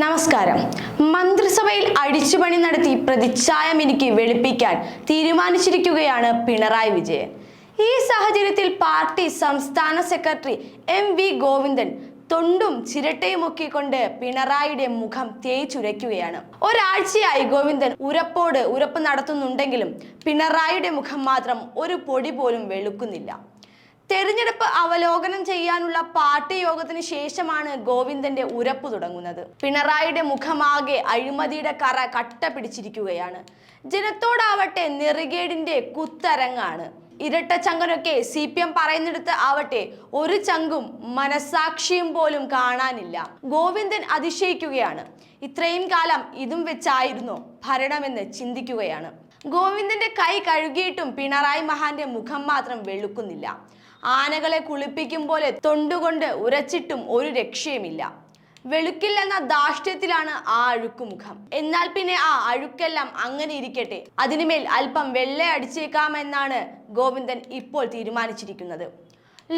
നമസ്കാരം. മന്ത്രിസഭയിൽ അടിച്ചുപണി നടത്തി പ്രതിച്ഛായം എനിക്ക് വെളുപ്പിക്കാൻ തീരുമാനിച്ചിരിക്കുകയാണ് പിണറായി വിജയൻ. ഈ സാഹചര്യത്തിൽ പാർട്ടി സംസ്ഥാന സെക്രട്ടറി എം വി ഗോവിന്ദൻ തൊണ്ടും ചിരട്ടയും കൊണ്ട് പിണറായിയുടെ മുഖം തേച്ചുരയ്ക്കുകയാണ്. ഒരാഴ്ചയായി ഗോവിന്ദൻ ഉരപ്പോട് ഉരപ്പ് നടത്തുന്നുണ്ടെങ്കിലും പിണറായിയുടെ മുഖം മാത്രം ഒരു പൊടി പോലും വെളുക്കുന്നില്ല. തെരഞ്ഞെടുപ്പ് അവലോകനം ചെയ്യാനുള്ള പാർട്ടി യോഗത്തിന് ശേഷമാണ് ഗോവിന്ദന്റെ ഉരപ്പ് തുടങ്ങുന്നത്. പിണറായിയുടെ മുഖമാകെ അഴിമതിയുടെ കറ കട്ട പിടിച്ചിരിക്കുകയാണ്. ജനത്തോടാവട്ടെ നെറുകേടിന്റെ കുത്തരങ്ങാണ്. ഇരട്ട ചങ്കനൊക്കെ സി പി എം പറയുന്നിടത്ത് ആവട്ടെ ഒരു ചങ്കും മനസാക്ഷിയും പോലും കാണാനില്ല. ഗോവിന്ദൻ അതിശയിക്കുകയാണ്. ഇത്രയും കാലം ഇതും വെച്ചായിരുന്നോ ഭരണമെന്ന് ചിന്തിക്കുകയാണ്. ഗോവിന്ദന്റെ കൈ കഴുകിയിട്ടും പിണറായി മഹാന്റെ മുഖം മാത്രം വെളുക്കുന്നില്ല. ആനകളെ കുളിപ്പിക്കും പോലെ തൊണ്ടുകൊണ്ട് ഉരച്ചിട്ടും ഒരു രക്ഷയുമില്ല. വെളുക്കില്ലെന്ന ദാഷ്ട്യത്തിലാണ് ആ അഴുക്കുമുഖം. എന്നാൽ പിന്നെ ആ അഴുക്കെല്ലാം അങ്ങനെ ഇരിക്കട്ടെ. അതിനുമേൽ അല്പം വെള്ള അടിച്ചേക്കാമെന്നാണ് ഗോവിന്ദൻ ഇപ്പോൾ തീരുമാനിച്ചിരിക്കുന്നത്.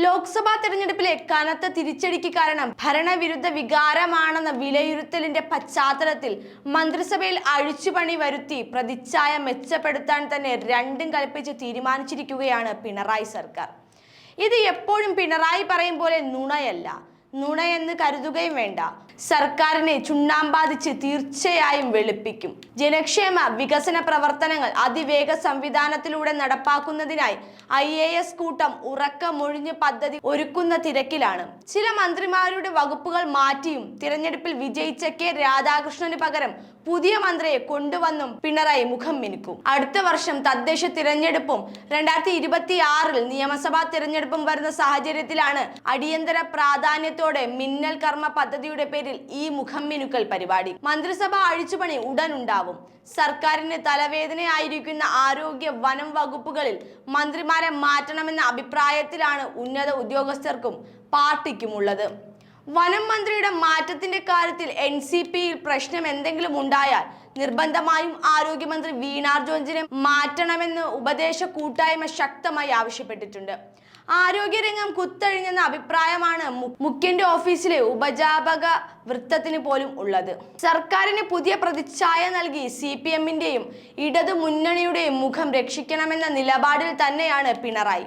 ലോക്സഭാ തെരഞ്ഞെടുപ്പിലെ കനത്ത തിരിച്ചടിക്ക് കാരണം ഭരണവിരുദ്ധ വികാരമാണെന്ന വിലയിരുത്തലിന്റെ പശ്ചാത്തലത്തിൽ മന്ത്രിസഭയിൽ അഴിച്ചുപണി വരുത്തി പ്രതിച്ഛായ മെച്ചപ്പെടുത്താൻ തന്നെ രണ്ടും കൽപ്പിച്ച് തീരുമാനിച്ചിരിക്കുകയാണ് പിണറായി സർക്കാർ. ഇത് എപ്പോഴും പിണറായി പറയും പോലെ നുണയല്ല. നുണയെന്ന് കരുതുകയും വേണ്ട. സർക്കാരിനെ ചുണ്ണാമ്പാതിച്ച് തീർച്ചയായും വെളുപ്പിക്കും. ജനക്ഷേമ വികസന പ്രവർത്തനങ്ങൾ അതിവേഗ സംവിധാനത്തിലൂടെ നടപ്പാക്കുന്നതിനായി ഐ എ എസ് കൂട്ടം ഉറക്കമൊഴിഞ്ഞ് പദ്ധതി ഒരുക്കുന്ന തിരക്കിലാണ്. ചില മന്ത്രിമാരുടെ വകുപ്പുകൾ മാറ്റിയും തിരഞ്ഞെടുപ്പിൽ വിജയിച്ച കെ രാധാകൃഷ്ണന് പകരം പുതിയ മന്ത്രിയെ കൊണ്ടുവന്നും പിണറായി മുഖം മിനുക്കും. അടുത്ത വർഷം തദ്ദേശ തിരഞ്ഞെടുപ്പും രണ്ടായിരത്തി ഇരുപത്തി ആറിൽ നിയമസഭാ തിരഞ്ഞെടുപ്പും വരുന്ന സാഹചര്യത്തിലാണ് അടിയന്തര പ്രാധാന്യത്തോടെ മിന്നൽ കർമ്മ പദ്ധതിയുടെ പേരിൽ ഈ മുഖം മിനുക്കൽ പരിപാടി. മന്ത്രിസഭ അഴിച്ചുപണി ഉടൻ ഉണ്ടാവും സർക്കാരിന് തലവേദനയായിരിക്കുന്ന ആരോഗ്യ വനം വകുപ്പുകളിൽ മന്ത്രിമാരെ മാറ്റണമെന്ന അഭിപ്രായത്തിലാണ് ഉന്നത ഉദ്യോഗസ്ഥർക്കും പാർട്ടിക്കുമുള്ളത്. വനം മന്ത്രിയുടെ മാറ്റത്തിന്റെ കാര്യത്തിൽ എൻ സി പിയിൽ പ്രശ്നം എന്തെങ്കിലും ഉണ്ടായാൽ നിർബന്ധമായും ആരോഗ്യമന്ത്രി വീണാർ ജോഞ്ചിനെ മാറ്റണമെന്ന് ഉപദേശ കൂട്ടായ്മ ശക്തമായി ആവശ്യപ്പെട്ടിട്ടുണ്ട്. ആരോഗ്യരംഗം കുത്തഴിഞ്ഞെന്ന അഭിപ്രായമാണ് മുഖ്യന്റെ ഓഫീസിലെ ഉപജാപക വൃത്തത്തിന് പോലും ഉള്ളത്. സർക്കാരിന് പുതിയ പ്രതിച്ഛായ നൽകി സി പി എമ്മിന്റെയും ഇടതു മുന്നണിയുടെയും മുഖം രക്ഷിക്കണമെന്ന നിലപാടിൽ തന്നെയാണ് പിണറായി.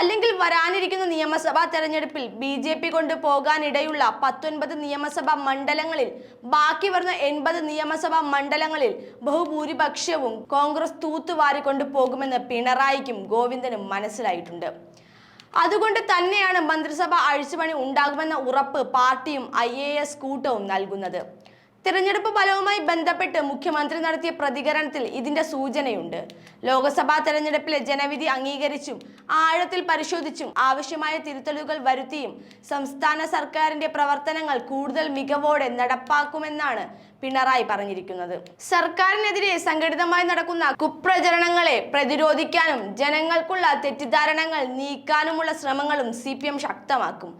അല്ലെങ്കിൽ വരാനിരിക്കുന്ന നിയമസഭാ തെരഞ്ഞെടുപ്പിൽ ബി ജെ പി കൊണ്ട് പോകാനിടയുള്ള പത്തൊൻപത് നിയമസഭാ മണ്ഡലങ്ങളിൽ ബാക്കി വരുന്ന എൺപത് നിയമസഭാ മണ്ഡലങ്ങളിൽ ബഹുഭൂരിപക്ഷവും കോൺഗ്രസ് തൂത്തുവാരി പോകുമെന്ന് പിണറായിക്കും ഗോവിന്ദനും മനസ്സിലായിട്ടുണ്ട്. അതുകൊണ്ട് തന്നെയാണ് മന്ത്രിസഭ അഴിച്ചുപണി ഉണ്ടാകുമെന്ന ഉറപ്പ് പാർട്ടിയും ഐ എ എസ് കൂട്ടവും നൽകുന്നത്. തിരഞ്ഞെടുപ്പ് ഫലവുമായി ബന്ധപ്പെട്ട് മുഖ്യമന്ത്രി നടത്തിയ പ്രതികരണത്തിൽ ഇതിന്റെ സൂചനയുണ്ട്. ലോക്സഭാ തെരഞ്ഞെടുപ്പിലെ ജനവിധി അംഗീകരിച്ചും ആഴത്തിൽ പരിശോധിച്ചും ആവശ്യമായ തിരുത്തലുകൾ വരുത്തിയും സംസ്ഥാന സർക്കാരിന്റെ പ്രവർത്തനങ്ങൾ കൂടുതൽ മികവോടെ നടപ്പാക്കുമെന്നാണ് പിണറായി പറഞ്ഞിരിക്കുന്നത്. സർക്കാരിനെതിരെ സംഘടിതമായി നടക്കുന്ന കുപ്രചരണങ്ങളെ പ്രതിരോധിക്കാനും ജനങ്ങൾക്കുള്ള തെറ്റിദ്ധാരണകൾ നീക്കാനുമുള്ള ശ്രമങ്ങളും സി ശക്തമാക്കും.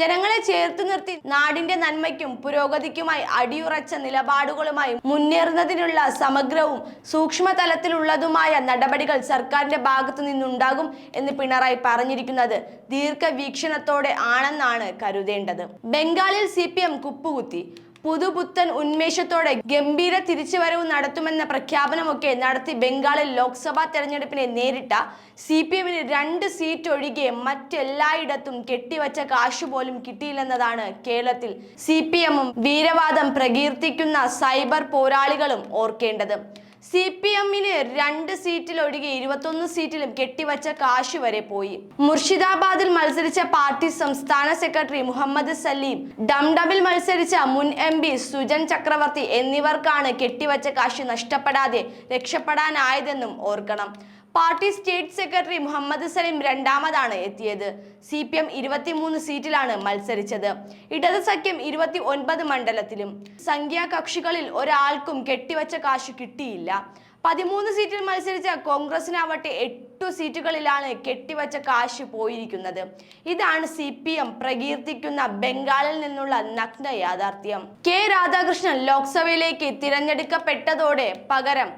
ജനങ്ങളെ ചേർത്ത് നിർത്തി നാടിന്റെ നന്മയ്ക്കും പുരോഗതിക്കുമായി അടിയുറച്ച നിലപാടുകളുമായി മുന്നേറുന്നതിനുള്ള സമഗ്രവും സൂക്ഷ്മതലത്തിലുള്ളതുമായ നടപടികൾ സർക്കാരിന്റെ ഭാഗത്തു നിന്നുണ്ടാകും എന്ന് പിണറായി പറഞ്ഞിരിക്കുന്നത് ദീർഘവീക്ഷണത്തോടെ ആണെന്നാണ് കരുതേണ്ടത്. ബംഗാളിൽ സി പി എം കുപ്പുകുത്തി. പുതുപുത്തൻ ഉന്മേഷത്തോടെ ഗംഭീര തിരിച്ചുവരവ് നടത്തുമെന്ന പ്രഖ്യാപനമൊക്കെ നടത്തി ബംഗാളിൽ ലോക്സഭാ തെരഞ്ഞെടുപ്പിനെ നേരിട്ട സി പി എമ്മിന് രണ്ട് സീറ്റ് ഒഴികെ മറ്റെല്ലായിടത്തും കെട്ടിവച്ച കാശ് പോലും കിട്ടിയില്ലെന്നതാണ് കേരളത്തിൽ സി പി എമ്മും വീരവാദം പ്രകീർത്തിക്കുന്ന സൈബർ പോരാളികളും ഓർക്കേണ്ടത്. സി പി എമ്മിന് രണ്ട് സീറ്റിൽ ഒഴികെ ഇരുപത്തൊന്ന് സീറ്റിലും കെട്ടിവച്ച കാശ് വരെ പോയി. മുർഷിദാബാദിൽ മത്സരിച്ച പാർട്ടി സംസ്ഥാന സെക്രട്ടറി മുഹമ്മദ് സലീം ഡംഡമിൽ മത്സരിച്ച മുൻ എം പി സുജൻ ചക്രവർത്തി എന്നിവർക്കാണ് കെട്ടിവച്ച കാശ് നഷ്ടപ്പെടാതെ രക്ഷപ്പെടാനായതെന്നും ഓർക്കണം. Party state secretary Muhammad Saleem രണ്ടാമതാണ് എത്തിയത്. സി പി എം ഇരുപത്തിമൂന്ന് സീറ്റിലാണ് മത്സരിച്ചത്. ഇടത് സഖ്യം ഇരുപത്തി ഒൻപത് മണ്ഡലത്തിലും. സംഖ്യാ കക്ഷികളിൽ ഒരാൾക്കും കെട്ടിവച്ച കാശ് കിട്ടിയില്ല. പതിമൂന്ന് സീറ്റിൽ മത്സരിച്ച കോൺഗ്രസിനാവട്ടെ എട്ടു സീറ്റുകളിലാണ് കെട്ടിവച്ച കാശ് പോയിരിക്കുന്നത്. ഇതാണ് സി പി എം പ്രകീർത്തിക്കുന്ന ബംഗാളിൽ നിന്നുള്ള നഗ്ന യാഥാർത്ഥ്യം. കെ രാധാകൃഷ്ണൻ ലോക്സഭയിലേക്ക് തിരഞ്ഞെടുക്കപ്പെട്ടതോടെ പകരം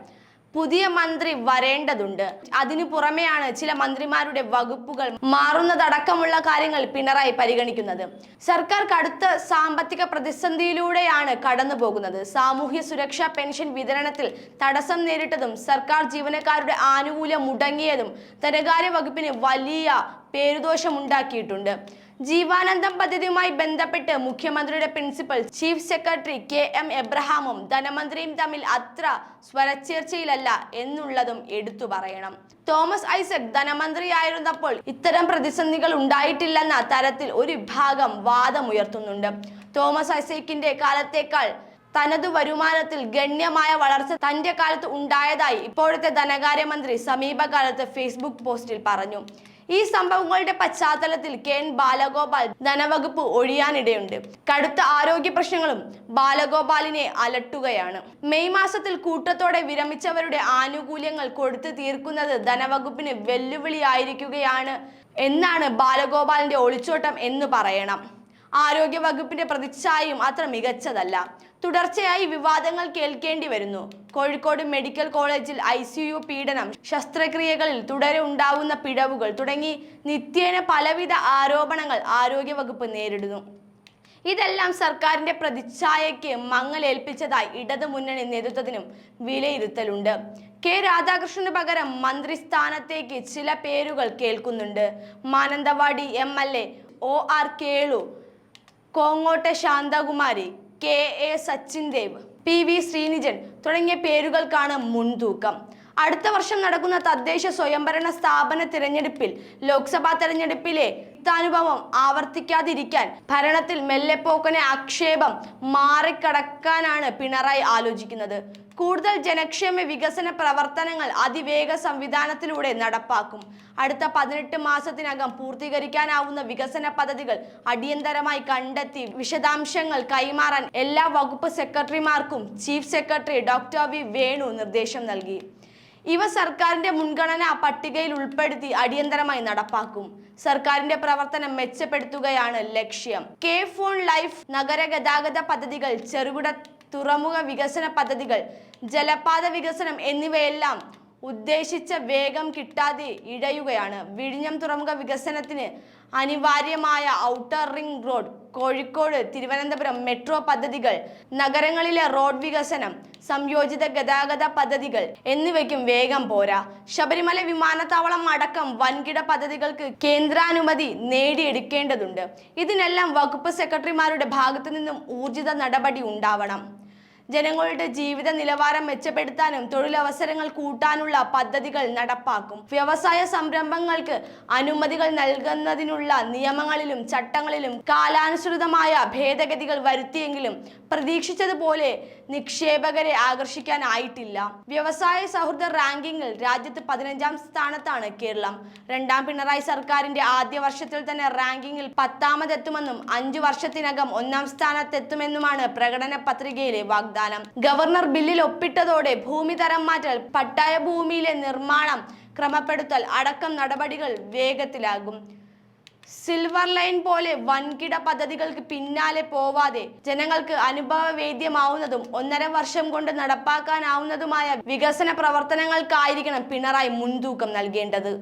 പുതിയ മന്ത്രി വരേണ്ടതുണ്ട്. അതിനു പുറമെയാണ് ചില മന്ത്രിമാരുടെ വകുപ്പുകൾ മാറുന്നതടക്കമുള്ള കാര്യങ്ങൾ പിണറായി പരിഗണിക്കുന്നത്. സർക്കാർ കടുത്ത സാമ്പത്തിക പ്രതിസന്ധിയിലൂടെയാണ് കടന്നു പോകുന്നത്. സാമൂഹ്യ സുരക്ഷാ പെൻഷൻ വിതരണത്തിൽ തടസ്സം നേരിട്ടതും സർക്കാർ ജീവനക്കാരുടെ ആനുകൂല്യം മുടങ്ങിയതും ധനകാര്യ വകുപ്പിന് വലിയ പേരുദോഷമുണ്ടാക്കിയിട്ടുണ്ട്. ജീവാനന്ദം പദ്ധതിയുമായി ബന്ധപ്പെട്ട് മുഖ്യമന്ത്രിയുടെ principal chief secretary K M എബ്രഹാമും ധനമന്ത്രിയും തമ്മിൽ അത്ര സ്വരച്ചേർച്ചയിലല്ല എന്നുള്ളതും എടുത്തു പറയണം. തോമസ് ഐസക് ധനമന്ത്രിയായിരുന്നപ്പോൾ ഇത്തരം പ്രതിസന്ധികൾ ഉണ്ടായിട്ടില്ലെന്ന തരത്തിൽ ഒരു വിഭാഗം വാദമുയർത്തുന്നുണ്ട്. തോമസ് ഐസക്കിന്റെ കാലത്തേക്കാൾ തനതു വരുമാനത്തിൽ ഗണ്യമായ വളർച്ച തന്റെ കാലത്ത് ഉണ്ടായതായി ഇപ്പോഴത്തെ ധനകാര്യമന്ത്രി സമീപകാലത്ത് ഫേസ്ബുക്ക് പോസ്റ്റിൽ പറഞ്ഞു. ഈ സംഭവങ്ങളുടെ പശ്ചാത്തലത്തിൽ കെ എൻ ബാലഗോപാൽ ധനവകുപ്പ് ഒഴിയാനിടയുണ്ട്. കടുത്ത ആരോഗ്യ പ്രശ്നങ്ങളും ബാലഗോപാലിനെ അലട്ടുകയാണ്. മെയ് മാസത്തിൽ കൂട്ടത്തോടെ വിരമിച്ചവരുടെ ആനുകൂല്യങ്ങൾ കൊടുത്തു തീർക്കുന്നത് ധനവകുപ്പിന് വെല്ലുവിളിയായിരിക്കുകയാണ് എന്നാണ് ബാലഗോപാലിന്റെ ഒളിച്ചോട്ടം എന്ന് പറയണം. ആരോഗ്യ വകുപ്പിന്റെ പ്രതിച്ഛായയും അത്ര മികച്ചതല്ല. തുടർച്ചയായി വിവാദങ്ങൾ കേൾക്കേണ്ടി വരുന്നു. കോഴിക്കോട് മെഡിക്കൽ കോളേജിൽ ഐ പീഡനം ശസ്ത്രക്രിയകളിൽ തുടരെ ഉണ്ടാവുന്ന പിഴവുകൾ തുടങ്ങി നിത്യേന പലവിധ ആരോപണങ്ങൾ ആരോഗ്യവകുപ്പ് നേരിടുന്നു. ഇതെല്ലാം സർക്കാരിന്റെ പ്രതിച്ഛായയ്ക്ക് മങ്ങലേൽപ്പിച്ചതായി ഇടതു മുന്നണി നേതൃത്വത്തിനും വിലയിരുത്തലുണ്ട്. കെ രാധാകൃഷ്ണന് പകരം മന്ത്രിസ്ഥാനത്തേക്ക് ചില പേരുകൾ കേൾക്കുന്നുണ്ട്. Mananthavady M L A O R Kelu കോങ്ങോട്ടെ Santhakumari K A Sachin Dev P V Sreenijan തുടങ്ങിയ പേരുകൾക്കാണ് മുൻതൂക്കം. അടുത്ത വർഷം നടക്കുന്ന തദ്ദേശ സ്വയംഭരണ സ്ഥാപന തിരഞ്ഞെടുപ്പിൽ ലോക്സഭാ തെരഞ്ഞെടുപ്പിലെ അനുഭവം ആവർത്തിക്കാതിരിക്കാൻ ഭരണത്തിൽ മെല്ലെപ്പോക്കനെ ആക്ഷേപം മാറിക്കടക്കാനാണ് പിണറായി ആലോചിക്കുന്നത്. കൂടുതൽ ജനക്ഷേമ വികസന പ്രവർത്തനങ്ങൾ അതിവേഗ സംവിധാനത്തിലൂടെ നടപ്പാക്കും. അടുത്ത പതിനെട്ട് മാസത്തിനകം പൂർത്തീകരിക്കാനാവുന്ന വികസന പദ്ധതികൾ അടിയന്തരമായി കണ്ടെത്തി വിശദാംശങ്ങൾ കൈമാറാൻ എല്ലാ വകുപ്പ് സെക്രട്ടറിമാർക്കും chief secretary doctor V Venu നിർദ്ദേശം നൽകി. ഇവ സർക്കാരിന്റെ മുൻഗണനാ പട്ടികയിൽ ഉൾപ്പെടുത്തി അടിയന്തരമായി നടപ്പാക്കും. സർക്കാരിന്റെ പ്രവർത്തനം മെച്ചപ്പെടുത്തുകയാണ് ലക്ഷ്യം. കെ ഫോൺ ലൈഫ് നഗര ഗതാഗത പദ്ധതികൾ ചെറുകിട തുറമുഖ വികസന പദ്ധതികൾ ജലപാത വികസനം എന്നിവയെല്ലാം ഉദ്ദേശിച്ച വേഗം കിട്ടാതെ ഇഴയുകയാണ് വിഴിഞ്ഞം തുറമുഖ വികസനത്തിന് അനിവാര്യമായ outer ring road Kozhikode Thiruvananthapuram metro പദ്ധതികൾ നഗരങ്ങളിലെ റോഡ് വികസനം സംയോജിത ഗതാഗത പദ്ധതികൾ എന്നിവയ്ക്കും വേഗം പോരാ. ശബരിമല വിമാനത്താവളം അടക്കം വൻകിട പദ്ധതികൾക്ക് കേന്ദ്രാനുമതി നേടിയെടുക്കേണ്ടതുണ്ട്. ഇതിനെല്ലാം വകുപ്പ് സെക്രട്ടറിമാരുടെ ഭാഗത്തു നിന്നും ഊർജിത നടപടി ഉണ്ടാവണം. ജനങ്ങളുടെ ജീവിത നിലവാരം മെച്ചപ്പെടുത്താനും തൊഴിലവസരങ്ങൾ കൂട്ടാനുള്ള പദ്ധതികൾ നടപ്പാക്കും. വ്യവസായ സംരംഭങ്ങൾക്ക് അനുമതികൾ നൽകുന്നതിനുള്ള നിയമങ്ങളിലും ചട്ടങ്ങളിലും കാലാനുസൃതമായ ഭേദഗതികൾ വരുത്തിയെങ്കിലും പ്രതീക്ഷിച്ചതുപോലെ നിക്ഷേപകരെ ആകർഷിക്കാനായിട്ടില്ല. വ്യവസായ സൗഹൃദ റാങ്കിങ്ങിൽ രാജ്യത്ത് പതിനഞ്ചാം സ്ഥാനത്താണ് കേരളം. രണ്ടാം പിണറായി സർക്കാരിന്റെ ആദ്യ വർഷത്തിൽ തന്നെ റാങ്കിങ്ങിൽ പത്താമതെത്തുമെന്നും അഞ്ചു വർഷത്തിനകം ഒന്നാം സ്ഥാനത്തെത്തുമെന്നുമാണ് പ്രകടന പത്രികയിലെ വാഗ്ദാനം ഗവർണർ ബില്ലിൽ ഒപ്പിട്ടതോടെ ഭൂമി തരം മാറ്റൽ പട്ടായ ഭൂമിയിലെ നിർമ്മാണം ക്രമപ്പെടുത്തൽ അടക്കം നടപടികൾ വേഗത്തിലാകും. സിൽവർ ലൈൻ പോലെ വൻകിട പദ്ധതികൾക്ക് പിന്നാലെ പോവാതെ ജനങ്ങൾക്ക് അനുഭവവേദ്യമാവുന്നതും ഒന്നര വർഷം കൊണ്ട് നടപ്പാക്കാനാവുന്നതുമായ വികസന പ്രവർത്തനങ്ങൾക്കായിരിക്കണം പിണറായി മുൻതൂക്കം നൽകേണ്ടത്.